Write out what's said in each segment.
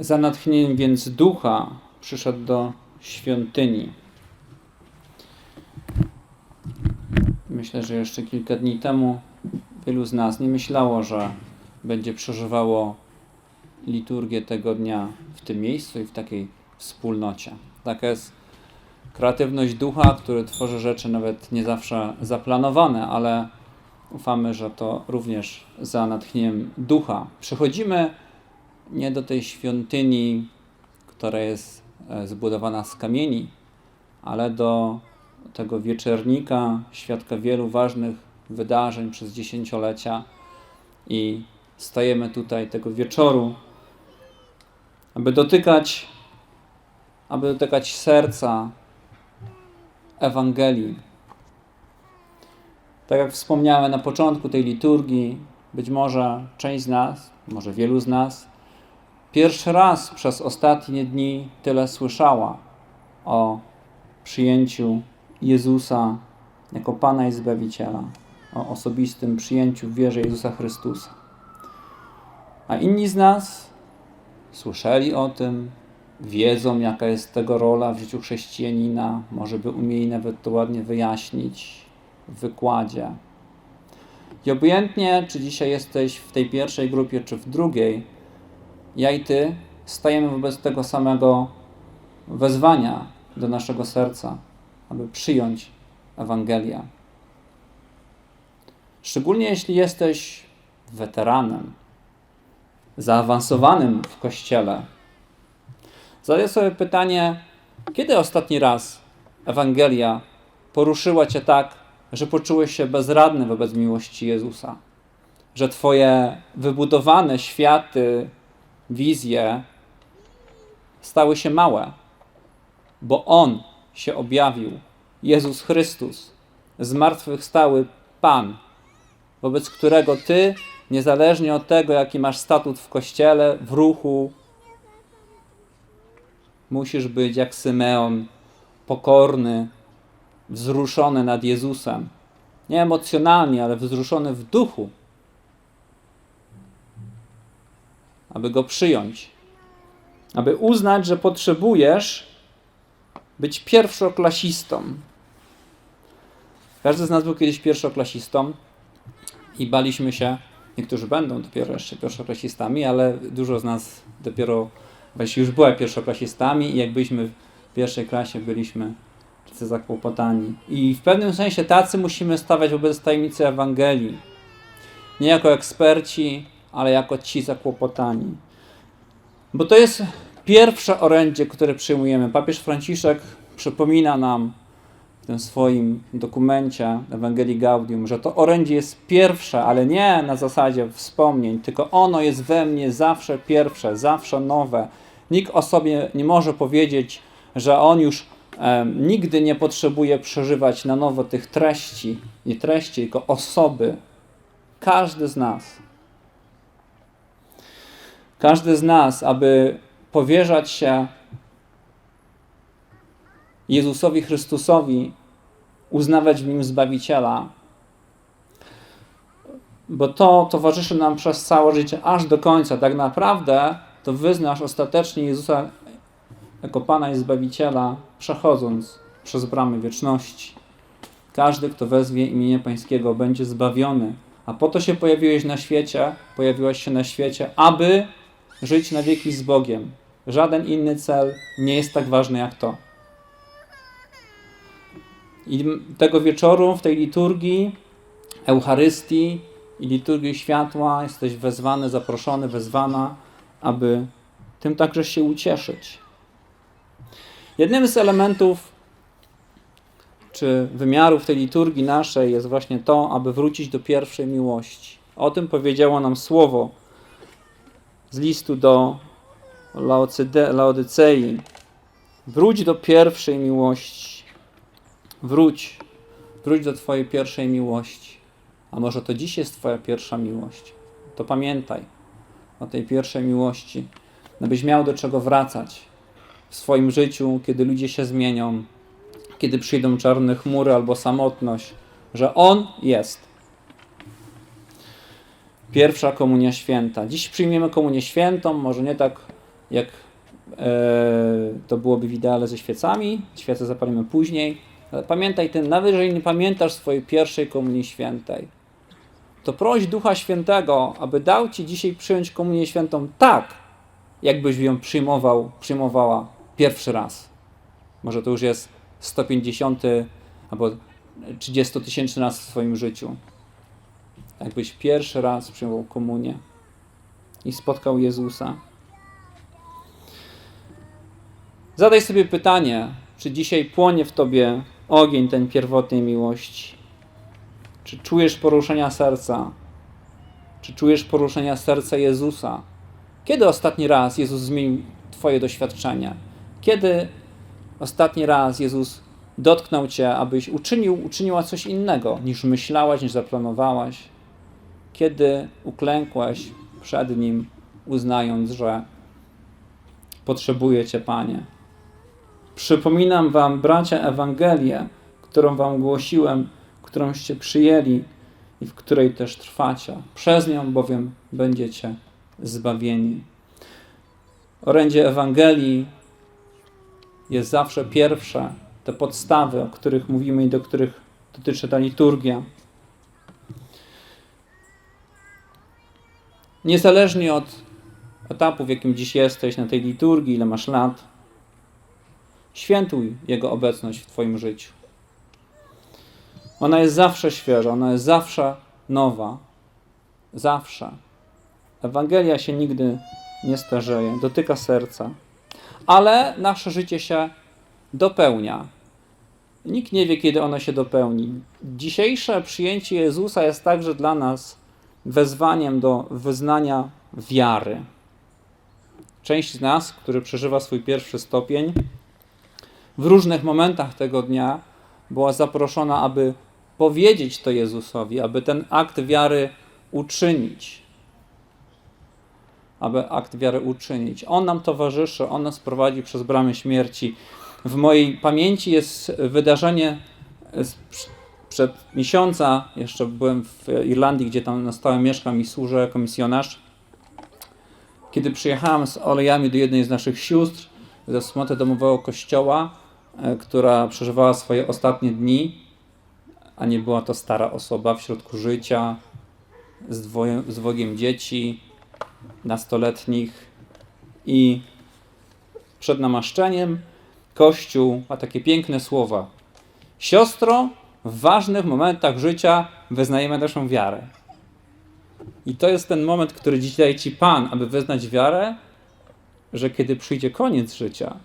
Za natchnieniem więc ducha przyszedł do świątyni. Myślę, że jeszcze kilka dni temu wielu z nas nie myślało, że będzie przeżywało liturgię tego dnia w tym miejscu i w takiej wspólnocie. Taka jest kreatywność ducha, który tworzy rzeczy nawet nie zawsze zaplanowane, ale ufamy, że to również za natchnieniem ducha. Przychodzimy nie do tej świątyni, która jest e, zbudowana z kamieni, ale do tego wieczernika, świadka wielu ważnych wydarzeń przez dziesięciolecia i stajemy tutaj tego wieczoru, aby dotykać, aby dotykać serca Ewangelii. Tak jak wspomniałem na początku tej liturgii, być może część z nas, może wielu z nas, pierwszy raz przez ostatnie dni tyle słyszała o przyjęciu Jezusa jako Pana i Zbawiciela, o osobistym przyjęciu w wierze Jezusa Chrystusa. A inni z nas słyszeli o tym, wiedzą, jaka jest tego rola w życiu chrześcijanina, może by umieli nawet to ładnie wyjaśnić w wykładzie. I obojętnie, czy dzisiaj jesteś w tej pierwszej grupie, czy w drugiej, ja i ty stajemy wobec tego samego wezwania do naszego serca, aby przyjąć Ewangelię. Szczególnie jeśli jesteś weteranem, zaawansowanym w kościele. Zadaj sobie pytanie, kiedy ostatni raz Ewangelia poruszyła cię tak, że poczułeś się bezradny wobec miłości Jezusa? Że twoje wybudowane światy, wizje stały się małe, bo On się objawił, Jezus Chrystus, zmartwychwstały Pan, wobec którego Ty, niezależnie od tego, jaki masz statut w kościele, w ruchu, musisz być jak Symeon, pokorny, wzruszony nad Jezusem. Nie emocjonalnie, ale wzruszony w duchu, aby go przyjąć, aby uznać, że potrzebujesz być pierwszoklasistą. Każdy z nas był kiedyś pierwszoklasistą i baliśmy się, niektórzy będą dopiero jeszcze pierwszoklasistami, ale dużo z nas dopiero właściwie już była pierwszoklasistami i jak byliśmy w pierwszej klasie, byliśmy tacy zakłopotani. I w pewnym sensie tacy musimy stawać wobec tajemnicy Ewangelii. Nie jako eksperci, ale jako ci zakłopotani. Bo to jest pierwsze orędzie, które przyjmujemy. Papież Franciszek przypomina nam w tym swoim dokumencie Ewangelii Gaudium, że to orędzie jest pierwsze, ale nie na zasadzie wspomnień, tylko ono jest we mnie zawsze pierwsze, zawsze nowe. Nikt o sobie nie może powiedzieć, że on już e, nigdy nie potrzebuje przeżywać na nowo tych treści, nie treści, tylko osoby. Każdy z nas. Każdy z nas, aby powierzać się Jezusowi Chrystusowi, uznawać w nim Zbawiciela, bo to towarzyszy nam przez całe życie, aż do końca. Tak naprawdę to wyznasz ostatecznie Jezusa jako Pana i Zbawiciela, przechodząc przez bramy wieczności. Każdy, kto wezwie imię Pańskiego, będzie zbawiony. A po to się pojawiłeś na świecie, pojawiłaś się na świecie, aby żyć na wieki z Bogiem. Żaden inny cel nie jest tak ważny jak to. I tego wieczoru w tej liturgii Eucharystii i liturgii światła jesteś wezwany, zaproszony, wezwana, aby tym także się ucieszyć. Jednym z elementów czy wymiarów tej liturgii naszej jest właśnie to, aby wrócić do pierwszej miłości. O tym powiedziało nam słowo z listu do Laodycei. Wróć do pierwszej miłości. Wróć. Wróć do Twojej pierwszej miłości. A może to dziś jest Twoja pierwsza miłość? To pamiętaj o tej pierwszej miłości, abyś miał do czego wracać w swoim życiu, kiedy ludzie się zmienią, kiedy przyjdą czarne chmury albo samotność, że On jest. Pierwsza komunia święta. Dziś przyjmiemy komunię świętą, może nie tak jak e, to byłoby w ideale ze świecami. Świece zapalimy później. Ale pamiętaj nawet jeżeli nie pamiętasz swojej pierwszej komunii świętej, to proś Ducha Świętego, aby dał Ci dzisiaj przyjąć komunię świętą tak, jakbyś ją przyjmował, przyjmowała pierwszy raz. Może to już jest 150 albo 30 tysięczny raz w swoim życiu. Jakbyś pierwszy raz przyjął komunię i spotkał Jezusa. Zadaj sobie pytanie, czy dzisiaj płonie w tobie ogień ten pierwotnej miłości? Czy czujesz poruszenia serca? Czy czujesz poruszenia serca Jezusa? Kiedy ostatni raz Jezus zmienił Twoje doświadczenie? Kiedy ostatni raz Jezus dotknął Cię, abyś uczynił, uczyniła coś innego niż myślałaś, niż zaplanowałaś? Kiedy uklękłaś przed Nim, uznając, że potrzebuje Cię, Panie? Przypominam Wam, bracia, Ewangelię, którą Wam głosiłem, którąście przyjęli i w której też trwacie. Przez nią bowiem będziecie zbawieni. Orędzie Ewangelii jest zawsze pierwsze, te podstawy, o których mówimy i do których dotyczy ta liturgia. Niezależnie od etapu, w jakim dziś jesteś na tej liturgii, ile masz lat, świętuj Jego obecność w Twoim życiu. Ona jest zawsze świeża, ona jest zawsze nowa. Zawsze. Ewangelia się nigdy nie starzeje, dotyka serca. Ale nasze życie się dopełnia. Nikt nie wie, kiedy ono się dopełni. Dzisiejsze przyjęcie Jezusa jest także dla nas wezwaniem do wyznania wiary. Część z nas, który przeżywa swój pierwszy stopień, w różnych momentach tego dnia była zaproszona, aby powiedzieć to Jezusowi, aby ten akt wiary uczynić. Aby akt wiary uczynić. On nam towarzyszy, on nas prowadzi przez bramy śmierci. W mojej pamięci jest wydarzenie przed miesiąca, jeszcze byłem w Irlandii, gdzie tam na stałe mieszkam i służę jako misjonarz. Kiedy przyjechałem z olejami do jednej z naszych sióstr, ze wspólnoty domowego kościoła, e, która przeżywała swoje ostatnie dni, a nie była to stara osoba w środku życia, z, dwojem, z dzieci, nastoletnich i przed namaszczeniem Kościół ma takie piękne słowa. Siostro, w ważnych momentach życia wyznajemy naszą wiarę. I to jest ten moment, który dziś daje Ci Pan, aby wyznać wiarę, że kiedy przyjdzie koniec życia,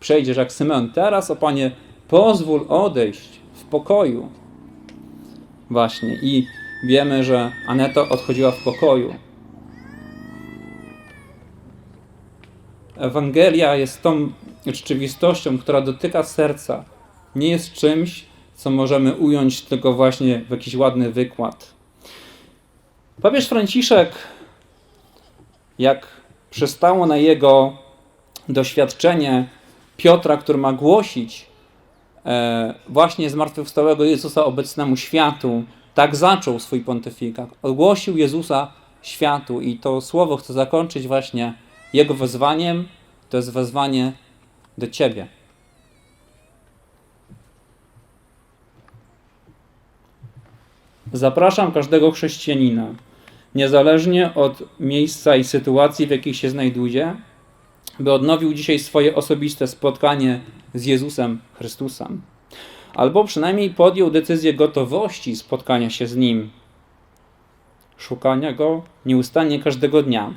przejdziesz jak Symeon teraz, o Panie, pozwól odejść w pokoju, Właśnie. I wiemy, że Aneto odchodziła w pokoju. Ewangelia jest tą rzeczywistością, która dotyka serca. Nie jest czymś, co możemy ująć tylko właśnie w jakiś ładny wykład. Papież Franciszek, jak przystało na jego doświadczenie Piotra, który ma głosić E, właśnie zmartwychwstałego Jezusa obecnemu światu, tak zaczął swój pontyfikat. Ogłosił Jezusa światu i to słowo chcę zakończyć właśnie jego wezwaniem. To jest wezwanie do Ciebie. Zapraszam każdego chrześcijanina, niezależnie od miejsca i sytuacji, w jakiej się znajduje, by odnowił dzisiaj swoje osobiste spotkanie z Jezusem Chrystusem, albo przynajmniej podjął decyzję gotowości spotkania się z Nim, szukania Go nieustannie każdego dnia.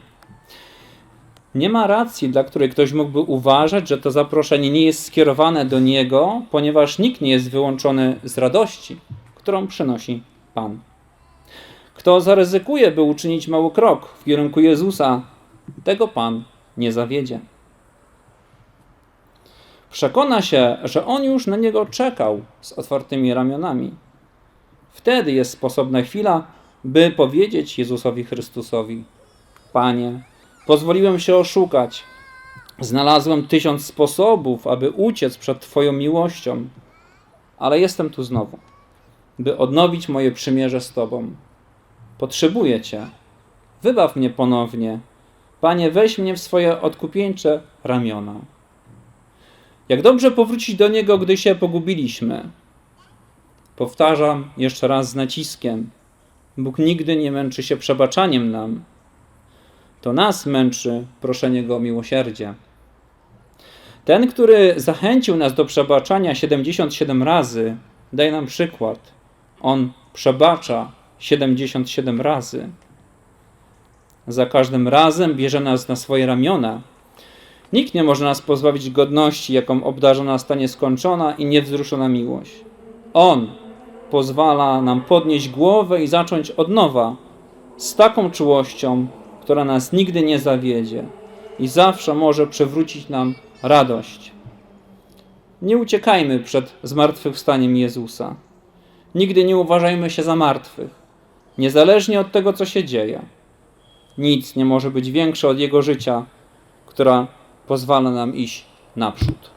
Nie ma racji, dla której ktoś mógłby uważać, że to zaproszenie nie jest skierowane do Niego, ponieważ nikt nie jest wyłączony z radości, którą przynosi Pan. Kto zaryzykuje, by uczynić mały krok w kierunku Jezusa, tego Pan nie zawiedzie. Przekona się, że on już na niego czekał z otwartymi ramionami. Wtedy jest sposobna chwila, by powiedzieć Jezusowi Chrystusowi: Panie, pozwoliłem się oszukać. Znalazłem tysiąc sposobów, aby uciec przed Twoją miłością, ale jestem tu znowu, by odnowić moje przymierze z Tobą. Potrzebuję Cię. Wybaw mnie ponownie Panie, weź mnie w swoje odkupieńcze ramiona. Jak dobrze powrócić do Niego, gdy się pogubiliśmy. Powtarzam jeszcze raz z naciskiem. Bóg nigdy nie męczy się przebaczaniem nam. To nas męczy proszenie Go o miłosierdzie. Ten, który zachęcił nas do przebaczania 77 razy, daje nam przykład. On przebacza 77 razy. Za każdym razem bierze nas na swoje ramiona. Nikt nie może nas pozbawić godności, jaką obdarza nas ta nieskończona i niewzruszona miłość. On pozwala nam podnieść głowę i zacząć od nowa, z taką czułością, która nas nigdy nie zawiedzie i zawsze może przywrócić nam radość. Nie uciekajmy przed zmartwychwstaniem Jezusa. Nigdy nie uważajmy się za martwych, niezależnie od tego, co się dzieje. Nic nie może być większe od Jego życia, która pozwala nam iść naprzód.